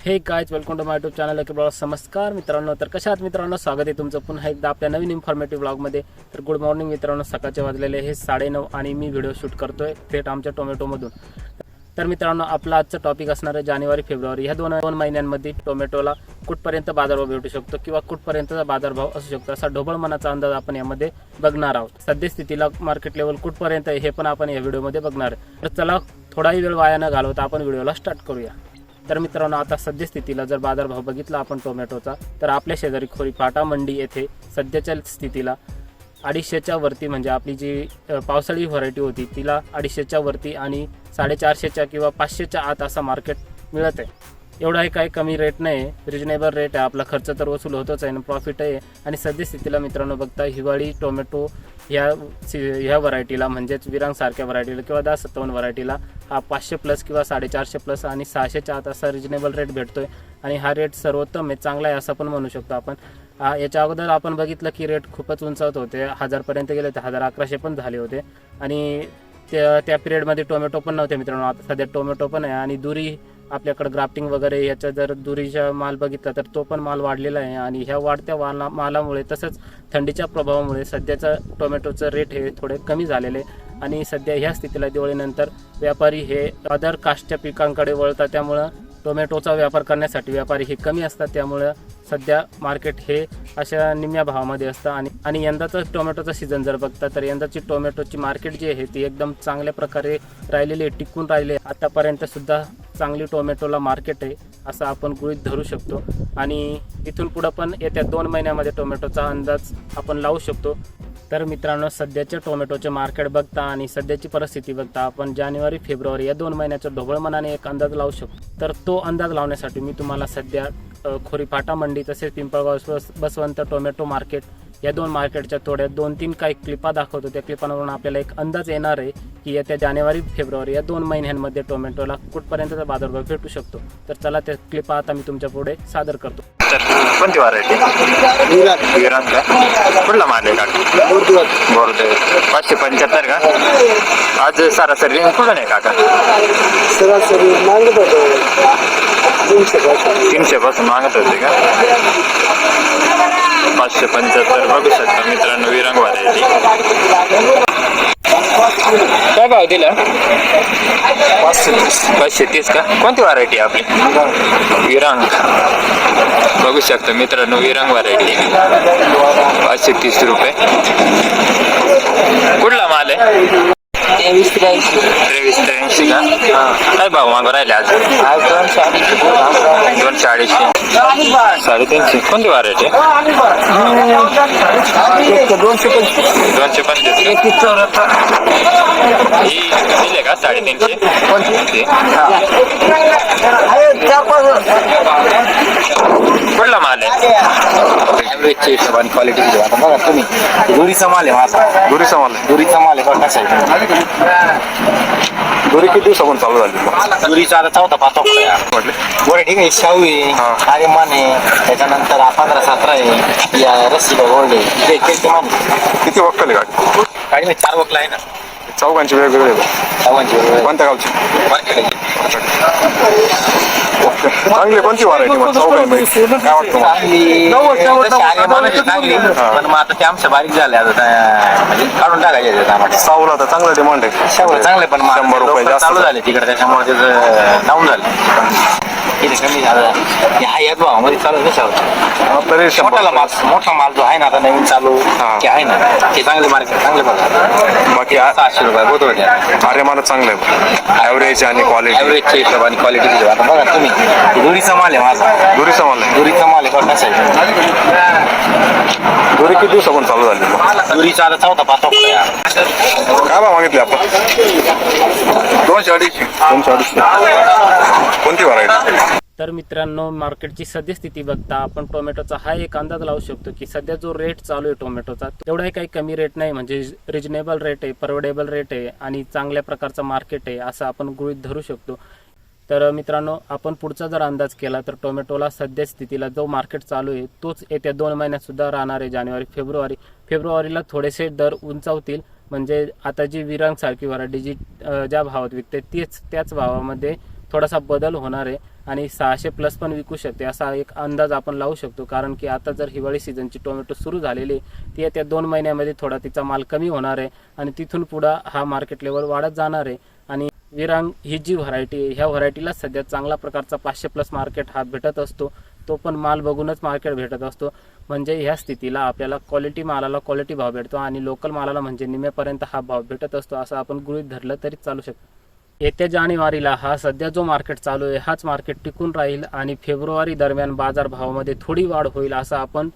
Hey guys welcome to my tube channel blog नमस्कार मित्रांनो. तर कशा आहात मित्रांनो? स्वागत आहे तुमचं पुन्हा एकदा आपल्या नवीन इन्फॉर्मेटिव्ह ब्लॉगमध्ये तर गुड मॉर्निंग मित्रांनो सकाळचे वाजलेले हे साडेनऊ आणि मी व्हिडिओ शूट करतोय थेट आमच्या टोमॅटोमधून तर मित्रांनो आपला आजचं टॉपिक असणार आहे जानेवारी फेब्रुवारी. ह्या दोन दोन महिन्यांमध्ये टोमॅटोला कुठपर्यंत बाजारभाव भेटू शकतो किंवा कुठपर्यंतचा बाजारभाव असू शकतो? असा ढोबळ मनाचा अंदाज आपण यामध्ये बघणार आहोत. सद्यस्थितीला मार्केट लेवल कुठपर्यंत आहे हे पण आपण या व्हिडिओमध्ये बघणार आहे. तर चला थोडाही वेळ वाया न घालवता आपण व्हिडिओला स्टार्ट करूया. तर मित्रांनो आता सद्यस्थितीला जर बाजारभाव बघितला आपण टोमॅटोचा तर आपल्या शेजारी खोरी फाटा मंडी येथे सध्याच्या स्थितीला अडीचशेच्या वरती म्हणजे आपली जी पावसाळी व्हरायटी होती तिला अडीचशेच्या वरती आणि साडेचारशेच्या किंवा पाचशेच्या आत असा मार्केट मिळत आहे. एवढाही काही कमी रेट नाही. रिजनेबल रेट आहे. आपला खर्च तर वसूल होतोच आहे आणि प्रॉफिट आहे. आणि सद्यस्थितीला मित्रांनो बघता हिवाळी टोमॅटो ह्या सी- ह्या व्हरायटीला म्हणजेच विरांगसारख्या व्हरायटीला किंवा दहा सत्तावन्न व्हरायटीला हा पाचशे प्लस किंवा साडेचारशे प्लस आणि सहाशेच्या आत असा रिजनेबल रेट भेटतोय. आणि हा रेट सर्वोत्तम आहे. चांगला आहे असं पण म्हणू शकतो आपण. याच्या अगोदर आपण बघितलं की रेट खूपच उंचावत होते. हजारपर्यंत गेले होते. हजार अकराशे पण झाले होते. आणि त्या त्या पिरियडमध्ये टोमॅटो पण नव्हते मित्रांनो. आता सध्या टोमॅटो पण आहे. आणि दुरी आपल्याकडे ग्राफ्टिंग वगैरे याचा जर दुरीचा माल बघितला तर तो पण माल वाढलेला आहे आणि ह्या वाढत्या वाला मालामुळे तसंच थंडीच्या प्रभावामुळे सध्याचं टोमॅटोचं रेट हे थोडे कमी झालेले आहे. आणि सध्या ह्या स्थितीला दिवाळीनंतर व्यापारी हे अदर कास्टच्या पिकांकडे वळतात. त्यामुळं टोमॅटोचा व्यापार करण्यासाठी व्यापारी हे कमी असतात. त्यामुळं सध्या मार्केट हे अशा निम्म्या भावामध्ये असतं. आणि आणि यंदाचं टोमॅटोचं सीझन जर बघता तर यंदाची टोमॅटोची मार्केट जी आहे ती एकदम चांगल्या प्रकारे राहिलेली आहे टिकून राहिले आतापर्यंत सुद्धा चांगली टोमॅटोला मार्केट आहे असं आपण गृहीत धरू शकतो. आणि इथून पुढं पण येत्या दोन महिन्यामध्ये टोमॅटोचा अंदाज आपण लावू शकतो. तर मित्रांनो सध्याच्या टोमॅटोचे मार्केट बघता आणि सध्याची परिस्थिती बघता आपण जानेवारी फेब्रुवारी या दोन महिन्याच्या ढोबळ मनाने एक अंदाज लावू शकतो. तर तो अंदाज लावण्यासाठी मी तुम्हाला सध्या खोरीफाटा मंडी तसेच पिंपळगाव बसवंत टोमॅटो मार्केट या दोन मार्केटच्या थोड्या दोन तीन काही क्लिपा दाखवतो. त्या क्लिपांवरून आपल्याला एक अंदाज येणार आहे की येत्या जानेवारी फेब्रुवारी या दोन महिन्यांमध्ये टोमॅटोला कुठपर्यंतचा बाजारभाव भेटू शकतो. तर चला त्या क्लिपा आता मी तुमच्यापुढे सादर करतो. तर कोणती व्हरायटी का कुठला माल आहे काका? बोरदेव. पाचशे पंच्याहत्तर का? आज सरासरी कुठं नाही काका? सरासरी मागत होतो. तीनशे पासून. तीनशे पासून मागत होते का? पाचशे पंच्याहत्तर. बघू शकता मित्रांनो विरांग व्हरायटी काय भाव दिला? पाचशे तीस. पाचशे तीस का? कोणती व्हरायटी आपली? विरांग. बघू शकता मित्रांनो विरांग व्हरायटी पाचशे तीस रुपये. कुठला माल आहे? तेवीस त्र्याऐंशी त्रेवीस त्र्याऐंशी का काय भाव मागं राहिले आज आज दोनशे अडीचशे दोनशे अडीचशे साडेतीनशे कोणती व्हरायटी दोनशे पंचवीस दोनशे पंचवीस एकतीस चौऱ्याहत्तर ही दिले का साडेतीनशे ते. चार पाच कुठला माल आहे ॲव्हरेजच्या हिशोबाने क्वालिटी आता बघा तुम्ही दुरीचा माल आहे माझा गुरुचा माल दुरीचा माल आहे बघा कसा आहे गुरु किती दिवसापासून चालू झाली दुरीचा आता चौथा पाचवा म्हटले बरं ठीक आहे शाहू आहे हा. आर्यमान आहे त्याच्यानंतर पंधरा सतरा आहे या रस्सी गोल्ड आहे ते- ते- ते मान आहे. किती वक्कल आहे गाडी गाडी मध्ये चार वकला आहे ना चौघांचे वेगवेगळे चव्हाणची वेगवेगळे. कोणत्या गावची आहे. चांगली कोणती व्हरायटी मग? चौघांमध्ये काय वाटतं मला? चांगली तशी आर्यमानाची चांगली पण मग आता ते आमच्या बारीक झाले आता त्या- म्हणजे काढून टाकायचे आहेत आम्हाला. साऊला तर चांगला डिमांड आहे. शेवट चांगले पण मग शंभर रुपये जास्त चालू झाले तिकडे त्याच्यामुळे त्याचं डाऊन झालं. कमी झालं. हा याच भावामध्ये चालू कशावर तरी शंभर मोठाला माल मोठा माल जो आहे ना आता नवीन चालू हा. ते आहे ना. ते चांगले मार्केट चांगले बघा बाकी सहाशे रुपये बहुत होते आर्यमान चांगलं आहे. ॲव्हरेज आणि क्वालिटी ॲव्हरेजच्या हिशोबाने क्वालिटी आता बघा तुम्ही दुरीचा माल आहे माझा. गुरुचा माल आहे. दुरीचा माल आहे बघा गुरु किती दिवसापासून चालू झाली? मग दुरीचा आता चौथा पाचवा काय भाव मागितले आपण? दोनशे अडीचशे. दोनशे अडीचशे. कोणती व्हरायटी तर मित्रांनो मार्केटची सद्यस्थिती बघता आपण टोमॅटोचा हा एक अंदाज लावू शकतो की सध्या जो रेट चालू आहे टोमॅटोचा तेवढाही काही कमी रेट नाही. म्हणजे रिजनेबल रेट आहे परवडेबल रेट आहे आणि चांगल्या प्रकारचा मार्केट आहे असं आपण गृहित धरू शकतो. तर मित्रांनो आपण पुढचा जर अंदाज केला तर टोमॅटोला सध्या स्थितीला जो मार्केट चालू आहे तोच येत्या दोन महिन्यातसुद्धा राहणार आहे जानेवारी फेब्रुवारी. फेब्रुवारीला थोडेसे दर उंचावतील. म्हणजे आता जी विरांग सारखी व्हरायटी जी ज्या भावात विकते तीच त्याच भावामध्ये थोडासा बदल होणार आहे. आणि सहाशे प्लस पण विकू शकते असा एक अंदाज आपण लावू शकतो. कारण की आता जर हिवाळी सीझनची टोमॅटो सुरू झालेली ती येत्या दोन महिन्यामध्ये थोडा तिचा माल कमी होणार आहे आणि तिथून पुढं हा मार्केट लेवल वाढत जाणार आहे. आणि विरांग ही जी व्हरायटी आहे ह्या व्हरायटीला सध्या चांगला प्रकारचा पाचशे प्लस मार्केट हा भेटत असतो. तो पण माल बघूनच मार्केट भेटत असतो. म्हणजे ह्या स्थितीला आपल्याला क्वालिटी मालाला क्वालिटी भाव भेटतो आणि लोकल मालाला म्हणजे निम्यापर्यंत हा भाव भेटत असतो असं आपण गृहीत धरलं तरी चालू शकतो. येत्या जानेवारीला हा सध्या जो मार्केट चालू आहे हाच मार्केट टिकून राहील आणि फेब्रुवारी दरम्यान बाजारभावामध्ये थोडी वाढ होईल असं आपण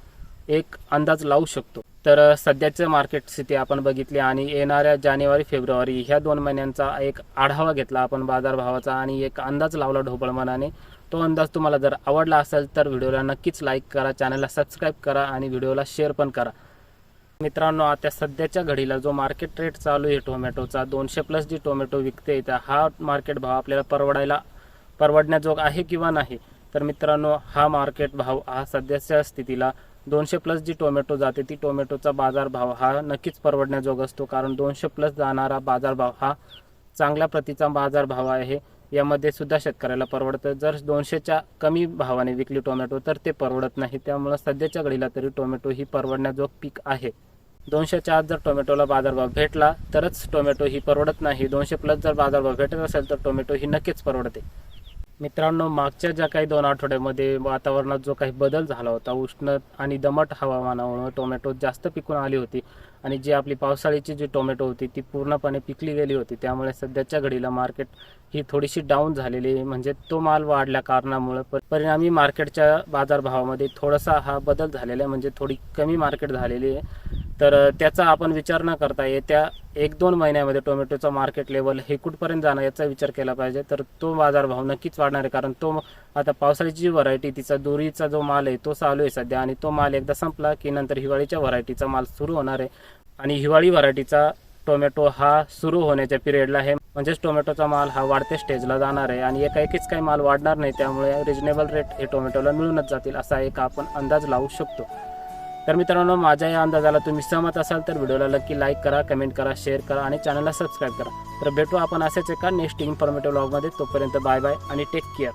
एक अंदाज लावू शकतो. तर सध्याचं मार्केट स्थिती आपण बघितली आणि येणाऱ्या जानेवारी फेब्रुवारी ह्या दोन महिन्यांचा एक आढावा घेतला आपण बाजारभावाचा आणि एक अंदाज लावला ढोबळ मनाने. तो अंदाज तुम्हाला जर आवडला असेल तर व्हिडिओला नक्कीच लाईक करा चॅनलला सबस्क्राईब करा आणि व्हिडिओला शेअर पण करा. मित्रांनो आता सध्याच्या घडीला जो मार्केट रेट चालू आहे टोमॅटोचा दोनशे प्लस जी टोमॅटो विकते त्या हा मार्केट भाव आपल्याला परवडायला परवडण्याजोग आहे किंवा नाही? तर मित्रांनो हा मार्केट भाव हा सध्याच्या स्थितीला दोनशे प्लस जी टोमॅटो जाते ती टोमॅटोचा बाजारभाव हा नक्कीच परवडण्याजोग असतो कारण दोनशे प्लस जाणारा बाजारभाव हा चांगल्या प्रतीचा बाजारभाव आहे. यामध्ये सुद्धा शेतकऱ्याला परवडतं. जर दोनशेच्या कमी भावाने विकली टोमॅटो तर ते परवडत नाही. त्यामुळं सध्याच्या घडीला तरी टोमॅटो ही परवडण्याजोग पीक आहे. दोनशेच्या आत जर टोमॅटोला बाजारभाव भेटला तरच टोमॅटो ही परवडत नाही. दोनशे प्लस जर बाजारभाव भेटत असेल तर टोमॅटो ही नक्कीच परवडते. मित्रांनो मागच्या ज्या काही दोन आठवड्यामध्ये वातावरणात जो काही बदल झाला होता उष्ण आणि दमट हवामानामुळे टोमॅटो जास्त पिकून आली होती आणि जी आपली पावसाळीची जी टोमॅटो होती ती पूर्णपणे पिकली गेली होती. त्यामुळे सध्याच्या घडीला मार्केट ही थोडीशी डाऊन झालेली आहे. म्हणजे तो माल वाढल्या कारणामुळे परिणामी मार्केटच्या बाजारभावामध्ये थोडासा हा बदल झालेला आहे. म्हणजे थोडी कमी मार्केट झालेली आहे. तर त्याचा आपण विचार न करता येत्या एक दोन महिन्यामध्ये टोमॅटोचा मार्केट लेवल हे कुठपर्यंत जाणार याचा विचार केला पाहिजे. तर तो बाजारभाव नक्कीच वाढणार आहे. कारण तो आता पावसाळ्याची जी व्हरायटी तिचा दोरीचा जो माल आहे तो चालू आहे सध्या. आणि तो माल एकदा संपला की नंतर हिवाळीच्या व्हरायटीचा माल सुरू होणार आहे. आणि हिवाळी व्हरायटीचा टोमॅटो हा सुरू होण्याच्या पिरियडला हे म्हणजेच टोमॅटोचा माल हा वाढत्या स्टेजला जाणार आहे. आणि एका एकीच काही माल वाढणार नाही त्यामुळे रिजनेबल रेट हे टोमॅटोला मिळूनच जातील असा एक आपण अंदाज लावू शकतो. तर मित्रांनो माझ्या या अंदाजाला तुम्ही सहमत असाल तर व्हिडिओला नक्की लाईक करा कमेंट करा शेअर करा आणि चॅनलला सबस्क्राईब करा. तर भेटू आपण असेच एका नेक्स्ट इन्फॉर्मेटिव्ह ब्लॉगमध्ये तोपर्यंत बाय बाय आणि टेक केअर